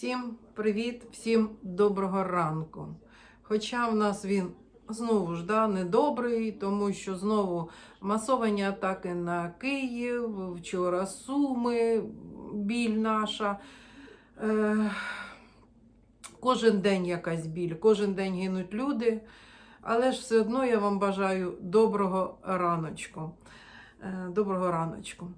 Всім привіт, всім доброго ранку. Хоча в нас він знову ж да, недобрий, тому що знову масовані атаки на Київ, вчора Суми, біль наша. Е, кожен день якась біль, кожен день гинуть люди. Але ж все одно я вам бажаю доброго раночку. Е, Доброго раночку.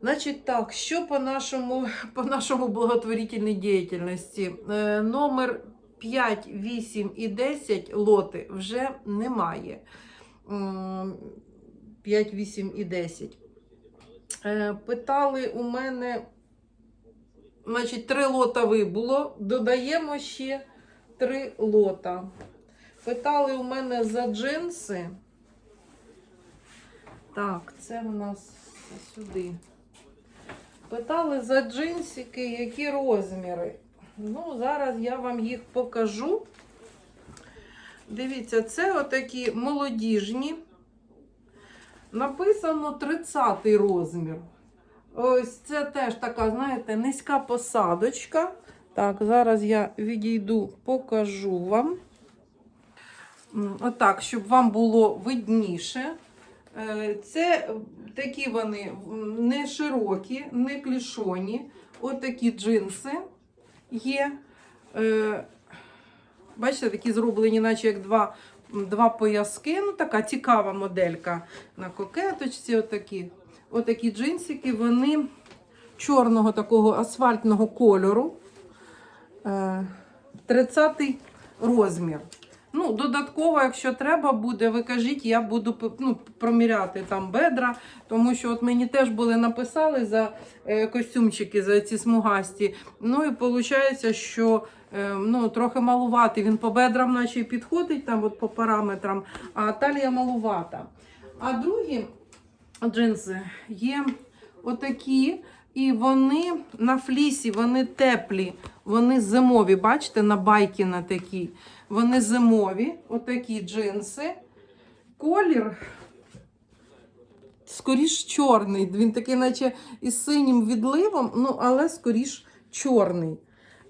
Значить так, що по нашому, по нашому благотворительній діяльності? Е, номер 5, 8 і 10 лоти вже немає. М, 5, 8 і 10. Е, питали у мене, значить, три лота вибуло, додаємо ще три лота. Питали у мене за джинси. Так, це в нас сюди. Питали за джинсики, які розміри. Ну, зараз я вам їх покажу. Дивіться, це отакі молодіжні. Написано 30 розмір. Ось це теж така, знаєте, низька посадочка. Так, зараз я відійду, покажу вам. Отак, щоб вам було видніше. Е, Це такі вони не широкі, не клішоні. Отакі джинси є. Е, Бачите, такі зроблені, наче як два, два пояски. Ну, така цікава моделька на кокеточці. Отакі. Отакі джинсики, вони чорного такого асфальтного кольору. Е, 30 розмір. Ну, додатково, якщо треба буде, ви кажіть, я буду ну, проміряти там бедра, тому що от мені теж були написали за е, костюмчики, за ці смугасті. Ну і виходить, що е, ну, трохи малуватий. Він по бедрам наче підходить там от по параметрам, а талія малувата. А другі джинси є отакі, і вони на флісі, вони теплі, вони зимові. Бачите, на байки на такі. Вони зимові, отакі джинси. Колір скоріш чорний. Він такий, наче із синім відливом, ну, але скоріш чорний.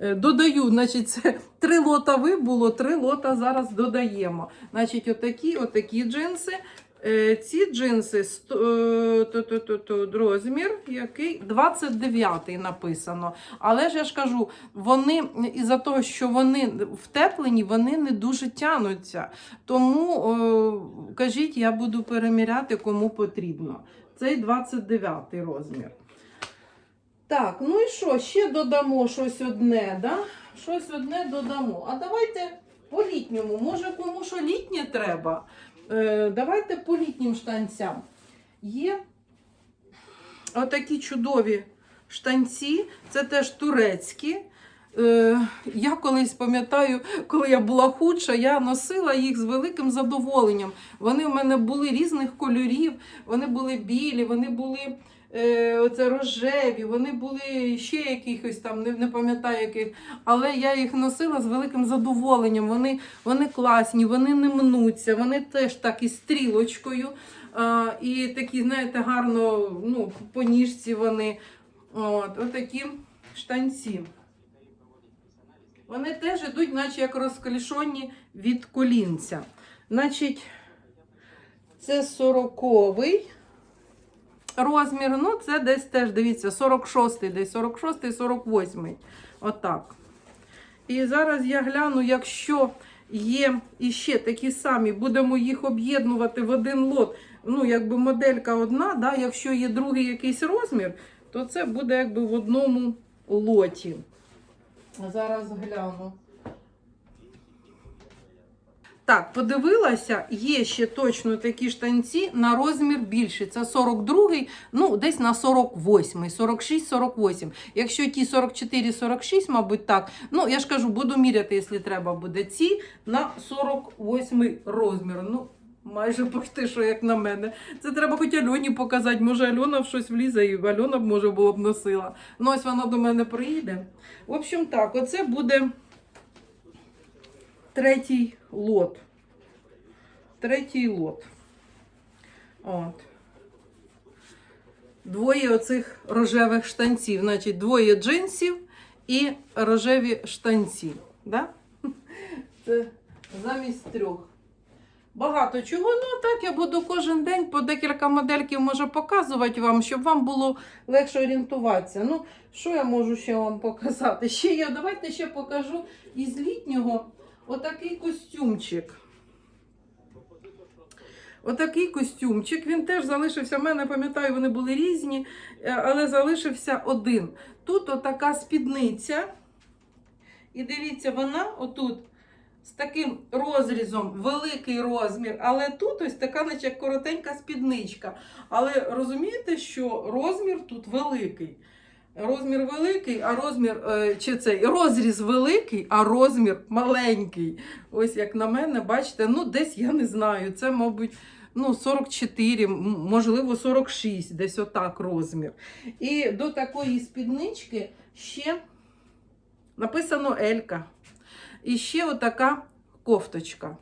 Е, Додаю, значить, це три лота вибуло, три лота зараз додаємо. Значить, отакі, отакі джинси. Е, Ці джинси е, розмір, який 29 написано. Але ж я ж кажу, вони із-за того, що вони втеплені, вони не дуже тянуться. Тому е, кажіть, я буду переміряти, кому потрібно. Цей 29 розмір. Так, ну і що? Ще додамо щось одне, да? Щось одне додамо. А давайте по літньому. Може, кому що літнє треба? Е, давайте по літнім штанцям. Є отакі чудові штанці, це теж турецькі. Е, я колись пам'ятаю, коли я була худша, я носила їх з великим задоволенням. Вони в мене були різних кольорів, вони були білі, вони були е, оце рожеві, вони були ще якихось там, не, не пам'ятаю яких. Але я їх носила з великим задоволенням. Вони, вони класні, вони не мнуться, вони теж так із стрілочкою. А, і такі, знаєте, гарно ну, по ніжці вони. От, отакі штанці. Вони теж йдуть, наче як розклішені від колінця. Значить, це 40-й розмір. Ну, це десь теж, дивіться, 46-й, десь 46-й, 48-й. Отак. І зараз я гляну, якщо є іще такі самі, будемо їх об'єднувати в один лот. Ну, якби моделька одна, да? якщо є другий якийсь розмір, то це буде якби в одному лоті. Зараз гляну. Так, подивилася, є ще точно такі штанці на розмір більший. Це 42-й, ну, десь на 48-й, 46-48. Якщо ті 44-46, мабуть, так. Ну, я ж кажу, буду міряти, якщо треба буде. Ці на 48-й розмір. Ну, майже почти, що як на мене. Це треба хоч Альоні показати. Може, Альона в щось влізе, і Альона б, може, було б носила. Ну, ось вона до мене приїде. В общем, так, оце буде третій лот. Третій лот. От. Двоє оцих рожевих штанців. Значить, двоє джинсів і рожеві штанці. Да? Це замість трьох. Багато чого. Ну, так я буду кожен день по декілька модельків можу показувати вам, щоб вам було легше орієнтуватися. Ну, що я можу ще вам показати? Ще я давайте ще покажу із літнього отакий костюмчик. Отакий костюмчик. Він теж залишився. в мене пам'ятаю, вони були різні, е, але залишився один. Тут отака спідниця. І дивіться, вона отут з таким розрізом, великий розмір, але тут ось така, наче коротенька спідничка. Але розумієте, що розмір тут великий. Розмір великий, а розмір е, чи цей розріз великий, а розмір маленький. Ось як на мене, бачите, ну десь я не знаю. Це, мабуть, ну 44, можливо, 46, десь отак розмір. І до такої спіднички ще написано Елька. І ще отака кофточка.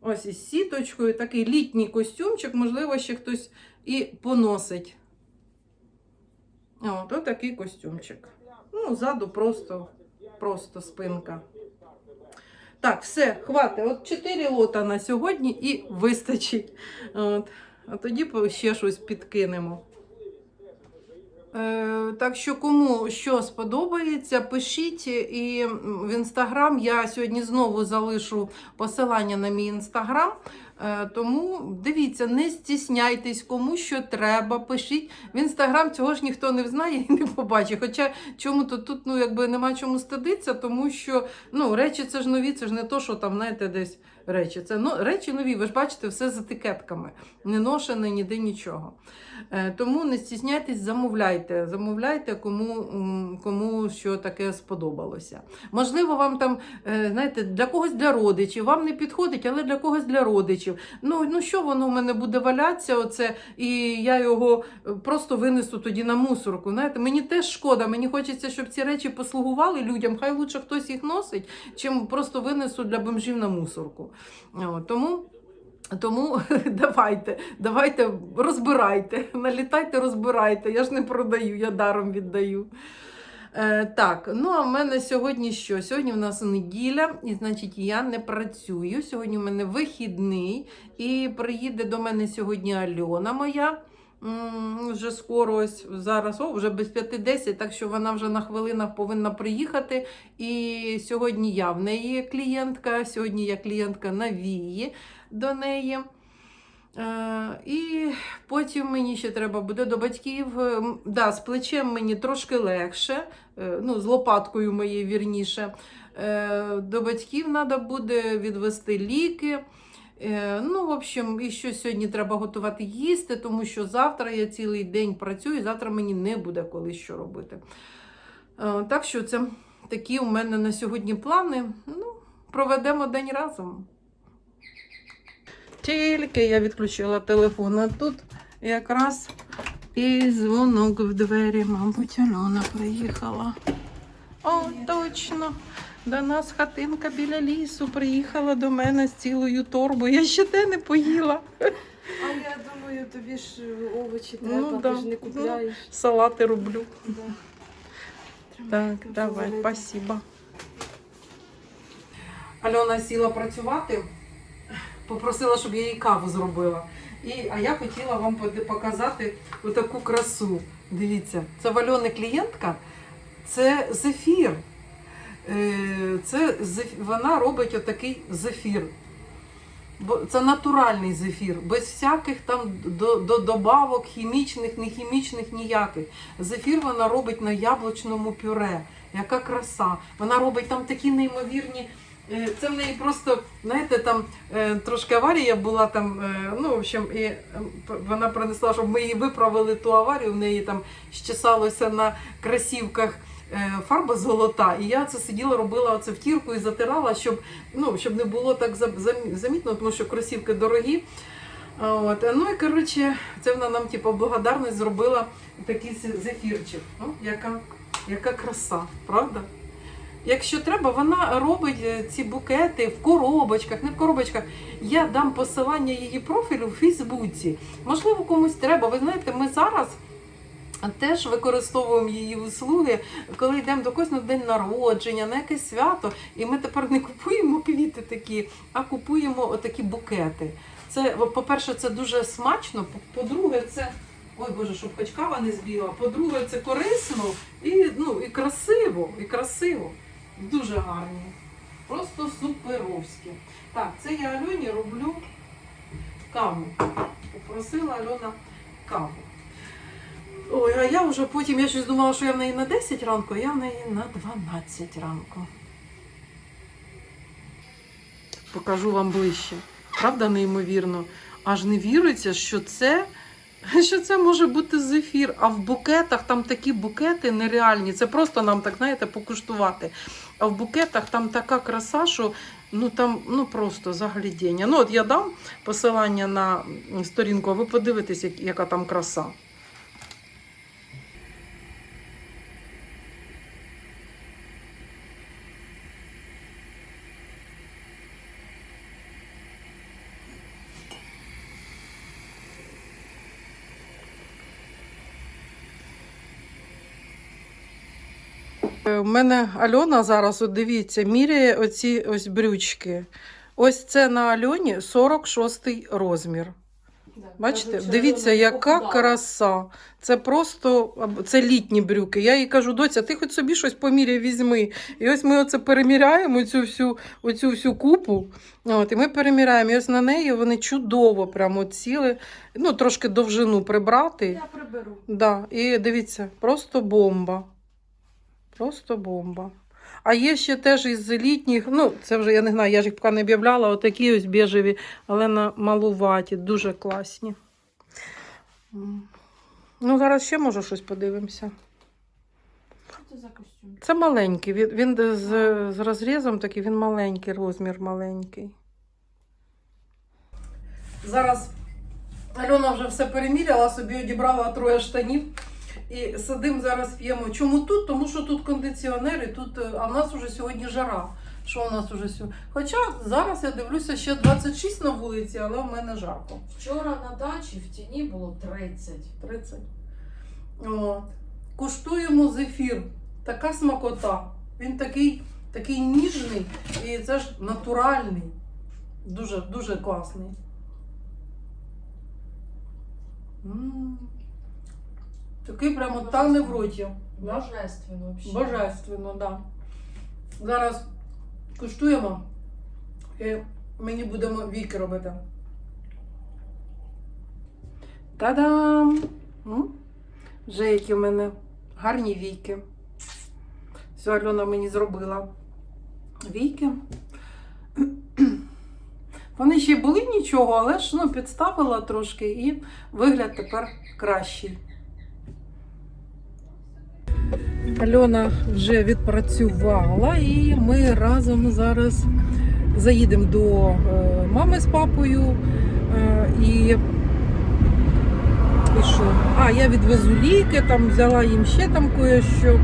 Ось із сіточкою, такий літній костюмчик, можливо, ще хтось і поносить. От, от такий костюмчик. Ну, ззаду просто, просто спинка. Так, все, хватить. От 4 лота на сьогодні і вистачить. От. А тоді ще щось підкинемо. Е, так що кому що сподобається, пишіть і в інстаграм. Я сьогодні знову залишу посилання на мій інстаграм. Е, тому дивіться, не стісняйтесь, кому що треба. Пишіть в інстаграм. Цього ж ніхто не знає і не побачить. Хоча чому то тут ну якби нема чому стидитися, тому що ну речі це ж нові, це ж не то, що там знаєте, десь речі. Це ну, речі нові. Ви ж бачите, все з етикетками, не ношене ніде нічого. Е, Тому не стісняйтесь, замовляйте. Замовляйте, кому, кому що таке сподобалося. Можливо, вам там, е, знаєте, для когось для родичів, вам не підходить, але для когось для родичів. Ну, ну що воно в мене буде валятися, оце, і я його е, просто винесу тоді на мусорку. Знаєте, мені теж шкода, мені хочеться, щоб ці речі послугували людям. Хай лучше хтось їх носить, чим просто винесу для бомжів на мусорку. От, тому. Тому давайте, давайте розбирайте, налітайте, розбирайте. Я ж не продаю, я даром віддаю. Е, так, ну а в мене сьогодні що? Сьогодні в нас неділя, і значить я не працюю. Сьогодні в мене вихідний, і приїде до мене сьогодні Альона моя. Вже скоро ось зараз, о, вже без 5-10, так що вона вже на хвилинах повинна приїхати. І сьогодні я в неї клієнтка, сьогодні я клієнтка на вії до неї. Е, і потім мені ще треба буде до батьків. Е, Да, з плечем мені трошки легше, е, ну, з лопаткою моєю вірніше. До батьків треба буде відвести ліки. Е, Ну, в общем, і що сьогодні треба готувати їсти, тому що завтра я цілий день працюю, і завтра мені не буде коли що робити. Е, Так що це такі у мене на сьогодні плани. Ну, проведемо день разом. Тільки я відключила телефон, а тут якраз і дзвонок в двері, мабуть, Альона приїхала. О, точно. До нас хатинка біля лісу приїхала до мене з цілою торбою. Я ще те не поїла. А я думаю, тобі ж овочі Ну, да. ти ж не купляєш. Салати роблю. Да. Так, давай, говорити. спасибо. Альона сіла працювати, попросила, щоб я їй каву зробила. І, а я хотіла вам показати таку красу. Дивіться, це в Альони клієнтка, це зефір. Е, Це вона робить отакий зефір. Бо це натуральний зефір, без всяких там до, до добавок, хімічних, не хімічних ніяких. Зефір вона робить на яблучному пюре. Яка краса. Вона робить там такі неймовірні. е, Це в неї просто, знаєте, там е, трошки аварія була там. Ну, в общем, і е, вона принесла, щоб ми її виправили ту аварію. В неї там щесалося на красівках фарба золота. І я це сиділа, робила оце втірку і затирала, щоб, ну, щоб не було так зам- зам- замітно, тому що кросівки дорогі. От. Ну і коротше, це вона нам типу, благодарність зробила такий зефірчик. О, яка, яка краса, правда? Якщо треба, вона робить е, ці букети в коробочках, не в коробочках. Я дам посилання її профілю в Фейсбуці. Можливо, комусь треба. Ви знаєте, ми зараз Теж використовуємо її услуги, коли йдемо до когось на день народження, на якесь свято, і ми тепер не купуємо квіти такі, а купуємо отакі букети. Це, по-перше, це дуже смачно. по- По-друге, це ой Боже, щоб хоч кава не збігла. По-друге, це корисно і, ну, і красиво, і красиво. Дуже гарні. Просто суперовські. Так, це я Альоні роблю каву. Попросила Альона каву. Ой, а я вже потім, я щось думала, що я в неї на 10 ранку, а я в неї на 12 ранку. Покажу вам ближче. Правда, неймовірно. Аж не віриться, що це, що це може бути зефір. А в букетах там такі букети нереальні. Це просто нам так, знаєте, покуштувати. А в букетах там така краса, що ну там ну просто заглядіння. Ну, от я дам посилання на сторінку, а ви подивитесь, яка там краса. У мене Альона зараз, от дивіться, міряє оці ось брючки. Ось це на Альоні 46 розмір. Бачите, дивіться, яка краса. Це просто це літні брюки. Я їй кажу, доця, ти хоч собі щось поміряй, візьми. І ось ми оце переміряємо цю всю, оцю всю купу. От, і ми переміряємо. І ось на неї вони чудово прямо ціли. Ну, трошки довжину прибрати. Я приберу. Да, і дивіться, просто бомба. Просто бомба. А є ще теж із літніх, ну, це вже я не знаю, я ж їх поки не об'являла, отакі ось біжеві, але на малуваті, дуже класні. Ну, зараз ще може щось подивимося. Що це за костюм? Це маленький, він, він з, з розрізом такий, він маленький, розмір маленький. Зараз Альона вже все переміряла, собі одібрала троє штанів. І сидимо зараз п'ємо. Чому тут? Тому що тут кондиціонер, і тут, е, а в нас вже сьогодні жара. Що у нас уже сьогодні? Хоча зараз я дивлюся ще 26 на вулиці, але в мене жарко. Вчора на дачі в тіні було 30. 30. О, куштуємо зефір. Така смакота. Він такий, такий ніжний і це ж натуральний. Дуже, дуже класний. М. Такий прямо тане в роті. Да? Божественно взагалі. Божественно, да. Зараз куштуємо і мені будемо віки робити. Та-дам! Вже які в мене гарні війки. Все, Альона мені зробила війки. Вони ще були нічого, але ж ну, підставила трошки і вигляд тепер кращий. Альона вже відпрацювала, і ми разом зараз заїдемо до е, мами з папою. Е, і, і що? А, я відвезу ліки, там взяла їм ще там кое-що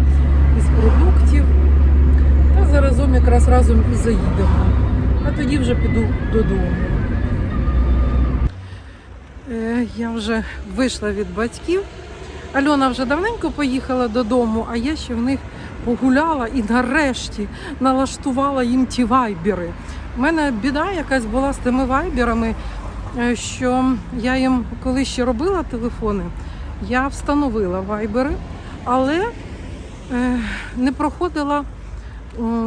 із продуктів. Та заразом якраз разом і заїдемо. А тоді вже піду додому. Е, Я вже вийшла від батьків. Альона вже давненько поїхала додому, а я ще в них погуляла і нарешті налаштувала їм ті вайбери. У мене біда якась була з тими вайберами, е, що я їм коли ще робила телефони, я встановила вайбери, але е, не проходила.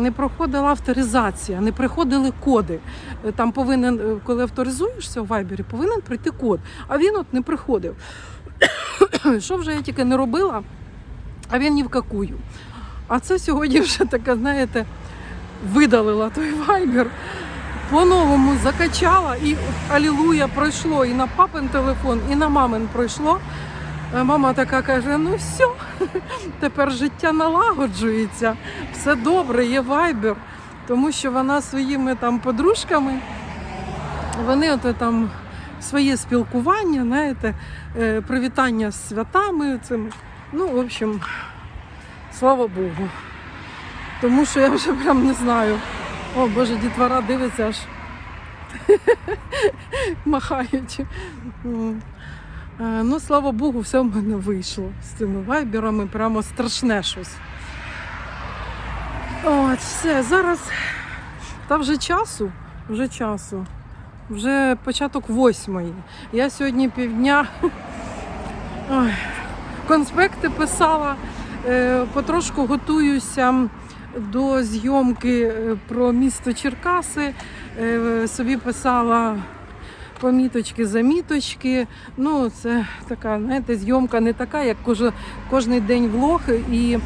Не проходила авторизація, не приходили коди. Е, Там повинен, коли авторизуєшся у Вайбері, повинен прийти код. А він от не приходив. Що вже я тільки не робила, а він ні в какую. А це сьогодні вже така, знаєте, видалила той вайбер, по-новому закачала і алілуя пройшло і на папин телефон, і на мамин пройшло. Мама така каже: ну все, тепер життя налагоджується, все добре, є вайбер. Тому що вона своїми там подружками, вони от там своє спілкування, знаєте, е, привітання з святами цими. Ну, в общем, слава Богу. Тому що я вже прям не знаю. О, Боже, дітвора дивиться аж махають. М. Е, Ну, слава Богу, все в мене вийшло з цими вайберами. Прямо страшне щось. От, все, зараз. Та вже часу, вже часу. Вже початок восьмої. Я сьогодні півдня ой, конспекти писала, е, потрошку готуюся до зйомки е, про місто Черкаси. Е, Собі писала поміточки, заміточки. Ну, це така, знаєте, зйомка не така, як кожен, день влог, і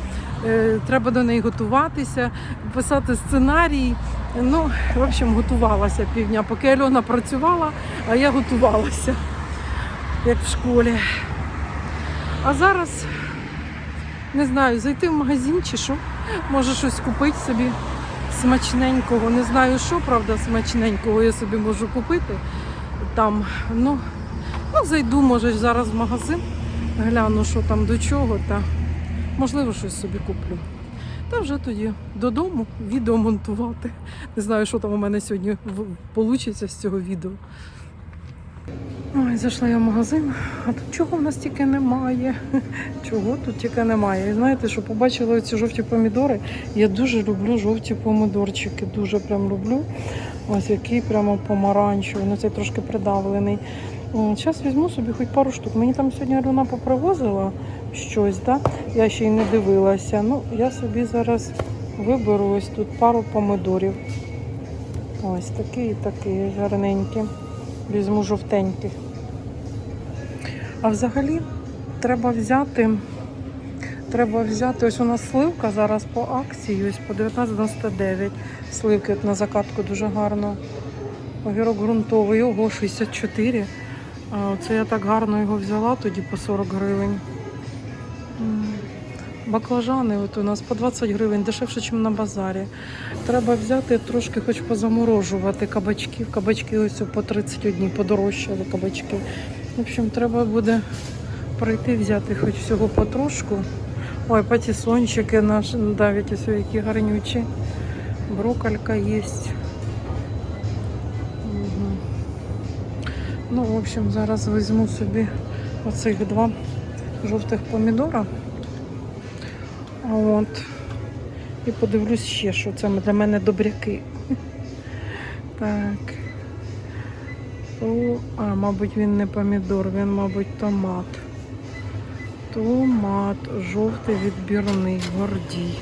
треба до неї готуватися, писати сценарій. Ну, в общем, готувалася півдня. Поки Альона працювала, а я готувалася, як в школі. А зараз не знаю, зайти в магазин чи що. Може щось купити собі смачненького. Не знаю, що, правда, смачненького я собі можу купити там. Ну, ну зайду, може, зараз в магазин, гляну, що там до чого, та можливо щось собі куплю. Та вже тоді додому відео монтувати. Не знаю, що там у мене сьогодні вийде з цього відео. Ой, зайшла я в магазин, а тут чого в нас тільки немає. Чого тут тільки немає. І знаєте, що побачила ці жовті помідори. Я дуже люблю жовті помидорчики, дуже прям люблю. Ось який прямо помаранчевий, ну цей трошки придавлений. Зараз візьму собі хоч пару штук. Мені там сьогодні Альона попривозила щось, да? я ще й не дивилася. Ну, я собі зараз виберу ось тут пару помидорів. Ось такий і такий гарненький. Візьму жовтеньких. А взагалі треба взяти. Треба взяти, ось у нас сливка зараз по акції, ось по 19,99. Сливки от на закатку дуже гарно. Огірок ґрунтовий, ого, 64. А, Це я так гарно його взяла тоді по 40 гривень. Баклажани от у нас по 20 гривень, дешевше, ніж на базарі. Треба взяти трошки хоч позаморожувати кабачків. Кабачки ось по 31 подорожчали кабачки. В общем, треба буде пройти, взяти хоч всього потрошку. Ой, патісончики наші, навіть ось які гарнючі. Броколька є. Угу. Ну, в общем, зараз візьму собі оцих два жовтих помідора. От. І подивлюсь ще, що це для мене добряки. Так. О, а, мабуть, він не помідор, він, мабуть, томат. Томат, жовтий відбірний, гордій.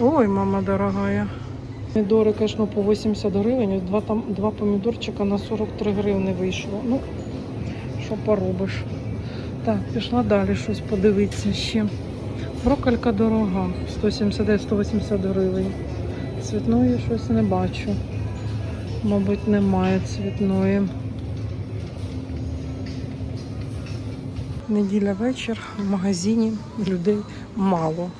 Ой, мама дорогая. Помідори, звісно, по 80 гривень. Два, там, два помідорчика на 43 гривні вийшло. Ну, що поробиш. Так, пішла далі щось подивитися ще. Броколька дорога, 179-180 гривень. Цвітної щось не бачу. Мабуть, немає цвітної. Неділя вечір в магазині людей мало.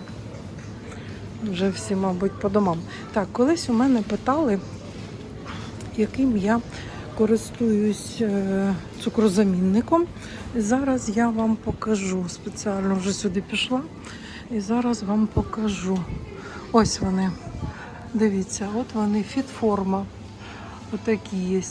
Вже всі, мабуть, по домам. Так, колись у мене питали, яким я користуюсь е, цукрозамінником. І зараз я вам покажу. Спеціально вже сюди пішла. І зараз вам покажу. Ось вони. Дивіться, от вони, фітформа. Отакі є.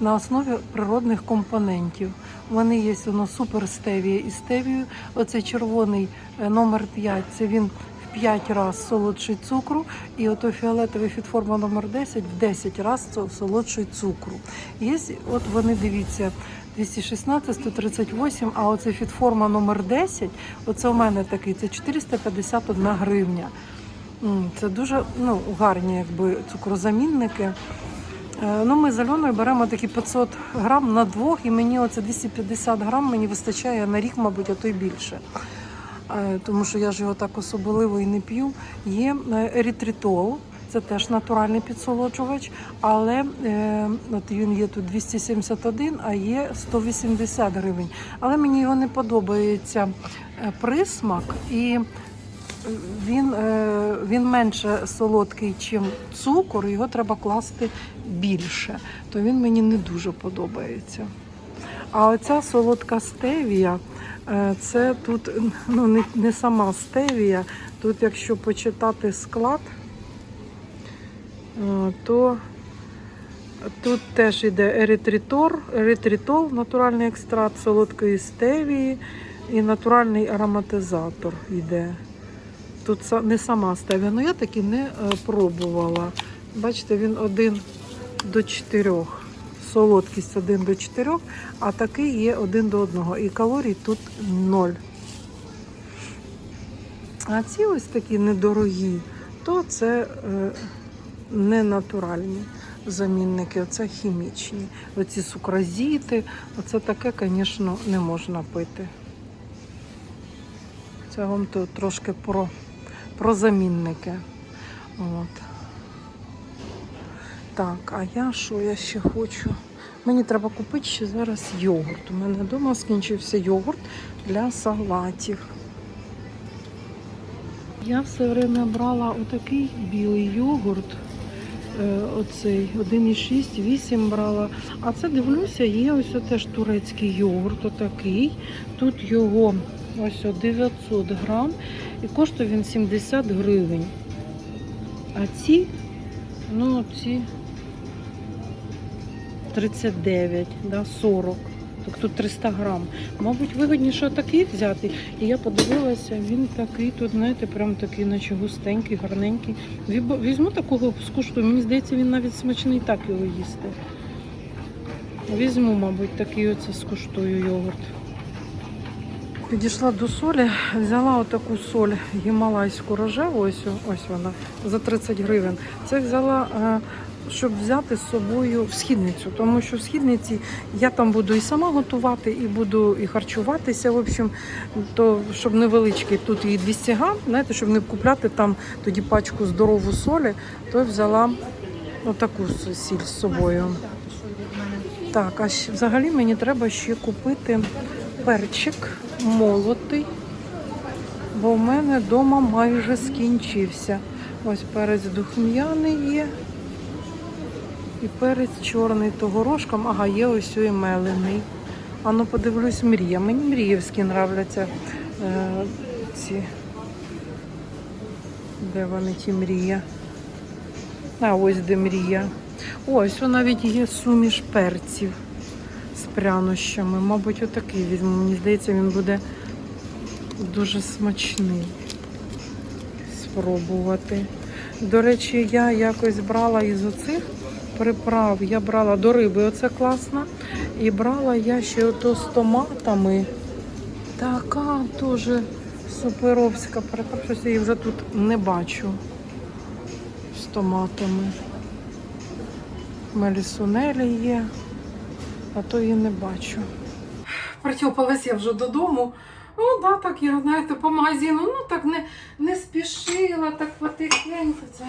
На основі природних компонентів. Вони є воно супер стевія і стевію. Оцей червоний е, номер 5, це він 5 разів солодший цукру. І ото фіолетовий фітформа номер 10 в 10 разів солодший цукру. Є, от вони дивіться, 216, 138, а оце фітформа номер 10, оце у мене такий, це 451 гривня. Це дуже ну, гарні якби, цукрозамінники. Е, Ну, ми з Альоною беремо такі 500 грам на двох, і мені оце 250 грам мені вистачає на рік, мабуть, а то й більше. Е, Тому що я ж його так особливо і не п'ю. Є е, ерітритол, це теж натуральний підсолоджувач, але е, от він є тут 271, а є 180 гривень. Але мені його не подобається присмак і він, він менше солодкий, ніж цукор, його треба класти більше. То він мені не дуже подобається. А оця солодка стевія, е, це тут ну, не, не сама стевія. Тут, якщо почитати склад, е, то Тут теж йде еритритор, еритритол, натуральний екстракт солодкої стевії і натуральний ароматизатор йде. Тут не сама стевія, але я таки не е, пробувала. Бачите, він один до чотирьох. Солодкість один до чотирьох, а такий є один до одного. І калорій тут ноль. А ці ось такі недорогі, то це е, не натуральні замінники, це хімічні. Оці сукразіти, оце таке, звісно, не можна пити. Це вам тут трошки про, про замінники. От. Так, а я що я ще хочу? Mені треба купити ще зараз йогурт. У мене вдома скінчився йогурт для салатів. Я все время брала отакий білий йогурт. е, Оцей 1,6, 8 брала. А це дивлюся, є ось теж турецький йогурт, отакий. Тут його ось 900 грам і коштує він 70 гривень. А ці, ну ці 39, да, 40. Так тут 300 грам. Мабуть, вигідніше такий взяти. І я подивилася, він такий, тут, знаєте, прям такий, наче густенький, гарненький. Візьму такого, скуштую. Мені здається, він навіть смачний так його їсти. Візьму, мабуть, такий оце скуштую йогурт. Підійшла до солі, взяла отаку соль гімалайську рожеву, ось, ось вона, за 30 гривень. Це взяла, е, щоб взяти з собою в східницю, тому що в східниці я там буду і сама готувати, і буду і харчуватися. В общем, то щоб невеличкий, тут її 200 грам, знаєте, щоб не купляти там тоді пачку здорову солі, то взяла отаку сіль з собою. Так, а взагалі мені треба ще купити перчик молотий, бо в мене вдома майже скінчився. Ось перець духм'яний є. І перець чорний то горошком, ага, є ось і мелений. А ну подивлюсь, мрія. Мені мріївські нравляться е, ці. Де вони ті мрія? А ось де мрія. Ось о, навіть є суміш перців з прянощами. Мабуть, отакий візьму. Мені здається, він буде дуже смачний. Спробувати. До речі, я якось брала із оцих приправ. Я брала до риби, оце класно. І брала я ще ото з томатами. Така теж суперовська приправа. Я її вже тут не бачу з томатами. Мелісунелі є, а то її не бачу. Притюпалась я вже додому. Ну, да, так я, знаєте, по магазину, ну так не, не спішила, так потихеньку. Це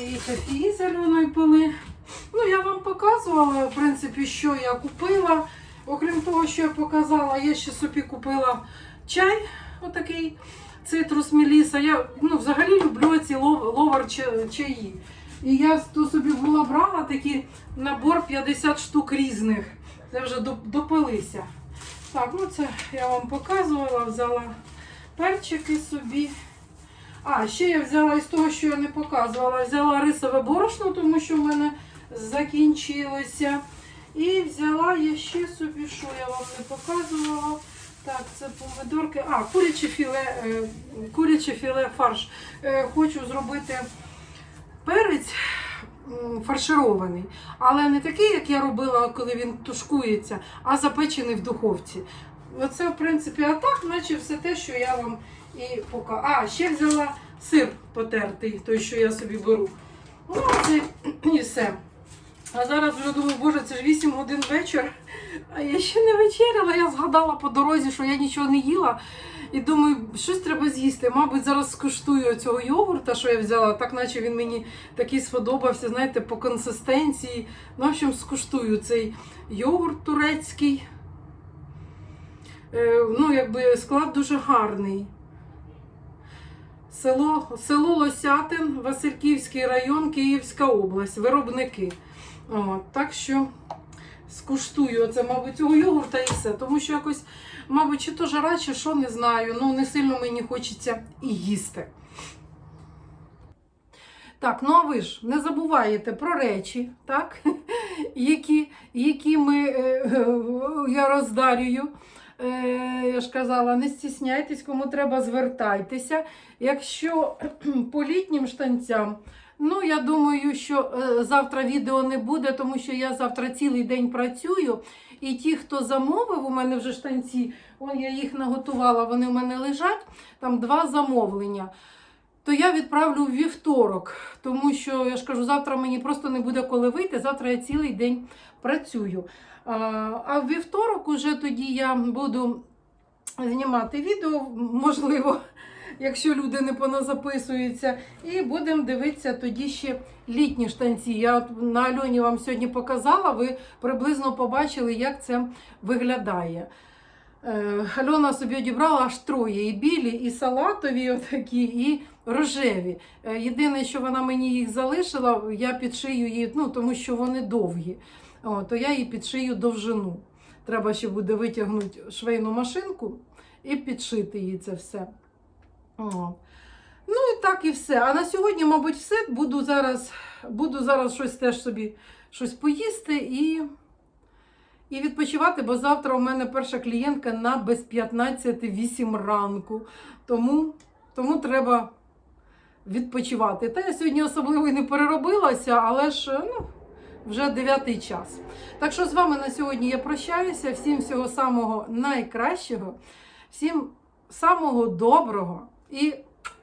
чиї кофі зеленої пили. Ну, я вам показувала, в принципі, що я купила. Окрім того, що я показала, я ще собі купила чай, отакий цитрус меліса. Я ну, взагалі люблю ці лов, ловар чаї. І я то собі була брала такий набор 50 штук різних. Це вже допилися. Так, ну це я вам показувала, взяла перчики собі. А, ще я взяла із того, що я не показувала, взяла рисове борошно, тому що в мене закінчилося. І взяла я ще собі, що я вам не показувала. Так, це помидорки. А, куряче філе, е, куряче філе фарш. Е, Хочу зробити перець фарширований, але не такий, як я робила, коли він тушкується, а запечений в духовці. Оце, в принципі, а так, наче все те, що я вам і показала. А, ще взяла сир потертий, той, що я собі беру. Ну, це і все. А зараз вже думаю, боже, це ж 8 годин вечір. А я ще не вечеряла. Я згадала по дорозі, що я нічого не їла. І думаю, щось треба з'їсти. Мабуть, зараз скуштую цього йогурта, що я взяла, так наче він мені такий сподобався, знаєте, по консистенції. Ну, в общем, скуштую цей йогурт турецький. Е, ну, якби склад дуже гарний. Село, село Лосятин, Васильківський район, Київська область, виробники. От, так що скуштую оце, мабуть, цього йогурта і все. Тому що якось, мабуть, чи то жара, чи що, не знаю. Ну, не сильно мені хочеться і їсти. Так, ну а ви ж не забуваєте про речі, так? які, які ми, е, е, я роздарюю. Е, я ж казала, не стісняйтесь, кому треба, звертайтеся. Якщо по літнім штанцям, ну я думаю, що е, завтра відео не буде, тому що я завтра цілий день працюю. І ті, хто замовив, у мене вже штанці, вон я їх наготувала, вони у мене лежать, там два замовлення. То я відправлю в вівторок, тому що я ж кажу, завтра мені просто не буде коли вийти. Завтра я цілий день працюю. А, в вівторок уже тоді я буду знімати відео, можливо, якщо люди не поназаписуються. І будемо дивитися тоді ще літні штанці. Я на Альоні вам сьогодні показала, ви приблизно побачили, як це виглядає. Е, Альона собі одібрала аж троє: і білі, і салатові, отакі, і рожеві. Е, Єдине, що вона мені їх залишила, я підшию її, ну тому що вони довгі. То я її підшию довжину. Треба ще буде витягнути швейну машинку і підшити її це все. О. Ну і так і все. А на сьогодні, мабуть, все. Буду зараз, буду зараз щось теж собі щось поїсти і, і відпочивати, бо завтра у мене перша клієнтка на без 15-8 ранку. Тому, тому треба відпочивати. Та я сьогодні особливо і не переробилася, але ж ну, вже дев'ятий час. Так що з вами на сьогодні я прощаюся. Всім всього самого найкращого, всім самого доброго і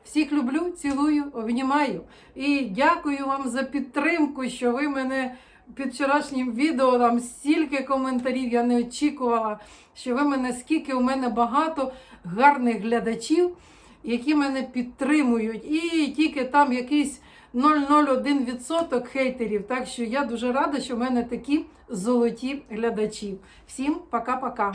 всіх люблю, цілую, обнімаю. І дякую вам за підтримку, що ви мене під вчорашнім відео там стільки коментарів я не очікувала, що ви мене скільки у мене багато гарних глядачів, які мене підтримують. І тільки там якийсь 0,01% хейтерів. Так що я дуже рада, що в мене такі золоті глядачі. Всім пока-пока.